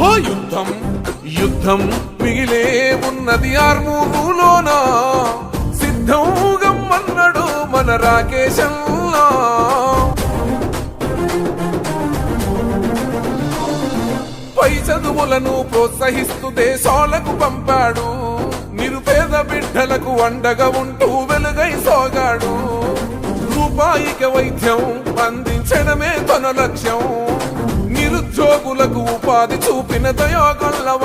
ఓ యుద్ధం యుద్ధం మిగిలే ఉన్నది ఆర్మూరులోన. సిద్ధం అన్నాడు మన రాకేశంలా. పై చదువులను ప్రోత్సహిస్తూ దేశాలకు పంపాడు. నిరుపేద బిడ్డలకు అండగా ఉంటూ వెలుగై సాగాడు. రూపాయిక వైద్యం అందించడమే తన లక్ష్యం. నిరుద్యోగులకు ఉపాధి చూపిన దయాగల్లవాడు